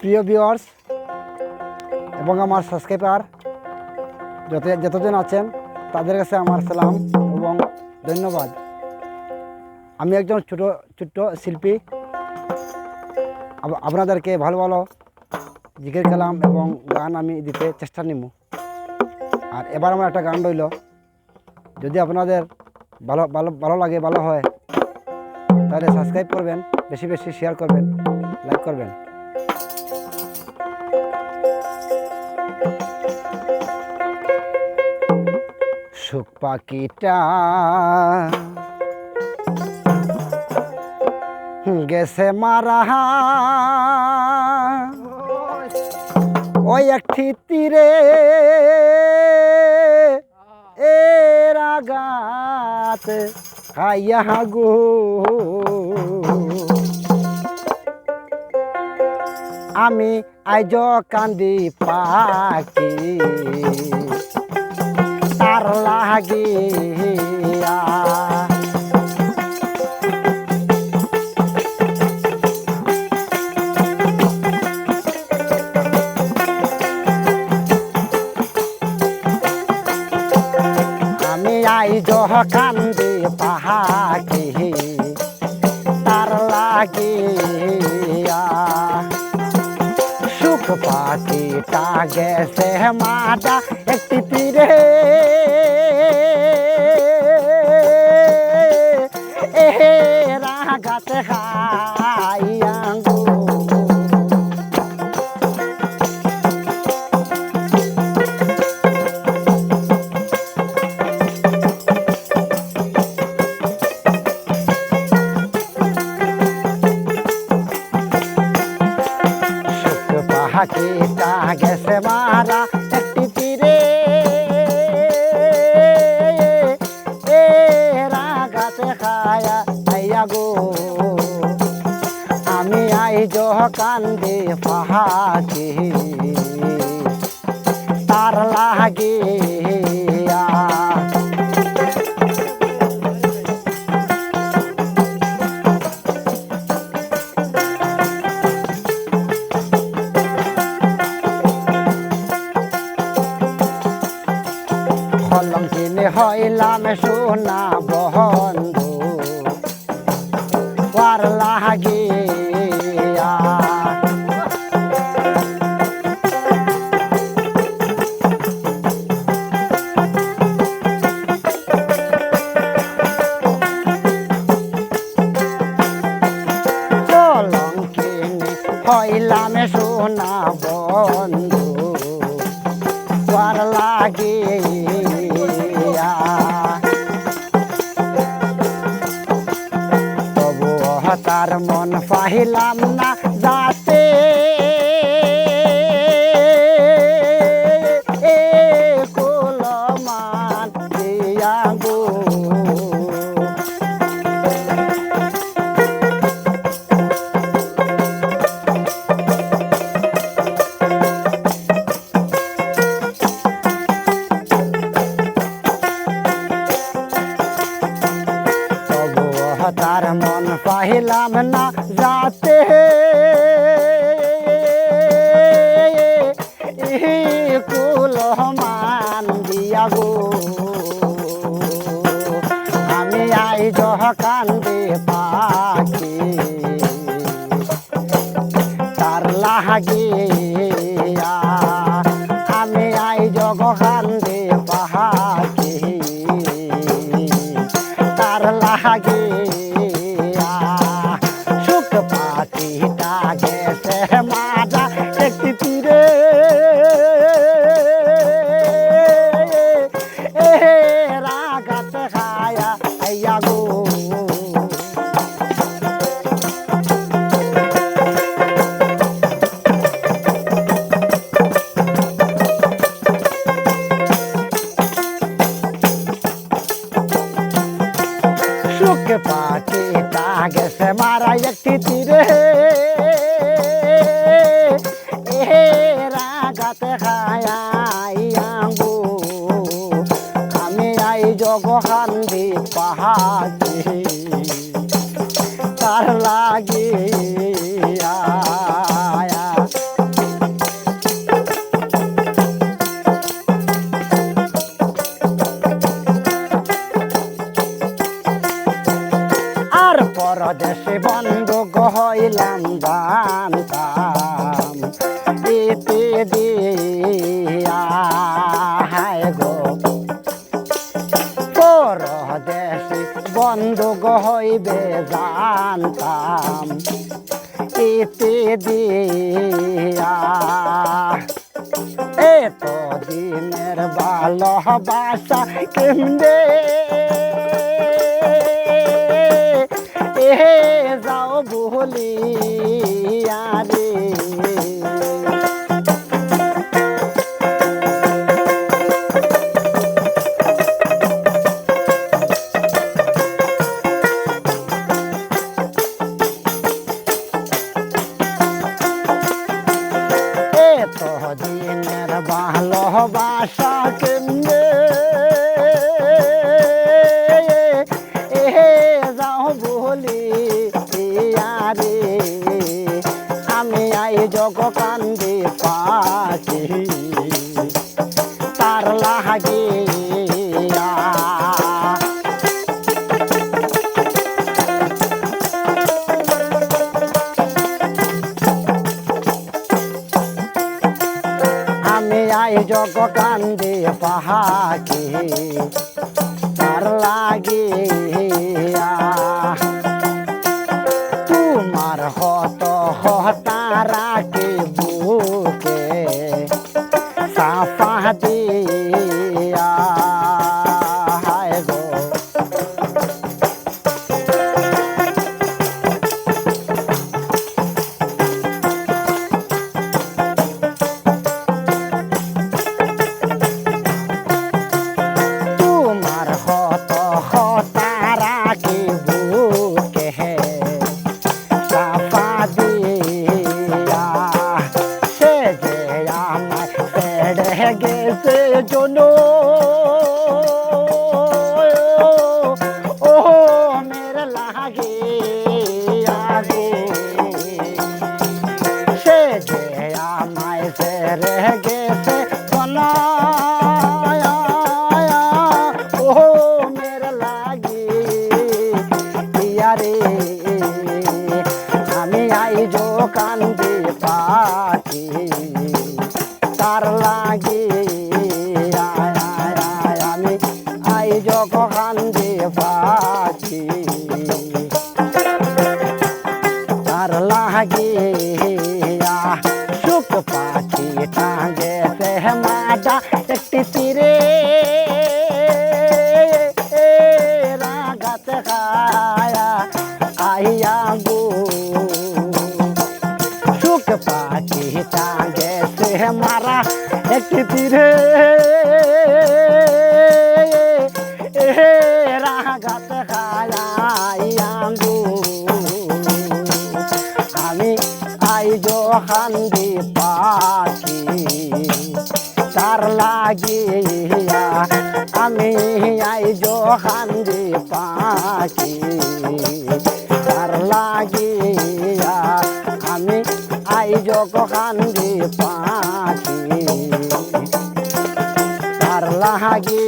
প্রিয় ভিউয়ার্স এবং আমার সাবস্ক্রাইবার যত যতজন আছেন, তাদের কাছে আমার সালাম এবং ধন্যবাদ। আমি একজন ছোট, ছোট্ট শিল্পী। আপনাদেরকে ভালো ভালো জিকের কালাম এবং গান আমি দিতে চেষ্টা নিব আর এবার আমার একটা গান রইল। যদি আপনাদের ভালো ভালো ভালো লাগে, ভালো হয়, তাহলে সাবস্ক্রাইব করবেন, বেশি বেশি শেয়ার করবেন লাইক করবেন। সুখ পাখিটা গেছে মারা। ওই একটি তীরে এর আগাত খাইয়া গো আমি আইজ কান্দি পাখি। তার লাগিয়া। আমি আই জহ কান্দি পাহাকি তার লাগিয়া। পাখিটা গেছে মাটা একটি এহে রাগাতে খাইয়াঙ্গু আই জহ কান্দে পাহাকে তার লাগিয়া পার লাগে। তবু তার মন পাহিলাম না। মন পাহিলাম না যাতে কুলমান দিয়া গো আমি আই জহ কান্দে পাখি তার লাগিয়া আই জগহান্দি হইবে ইতি দিয়া। এত দিনের ভালোবাসা কেমনে? এ যাও বলিয়া রে। কান্দি পাহাকে তার লাগে তোমার হত হতারাকে গেছে জন। ও মেরে লাগে আগে। সে যে আমায় ছেড়ে গেছে বনা খায়া আইয়া গো সুখ পাখি টাঙ্গে সে মারা একটি তীরে রাগাত পাখি তার লাগিয়া আমি আই জহান রে পাখি। আর লাগিয়া আমি আই জহান রে পাখি। আর লাগিয়া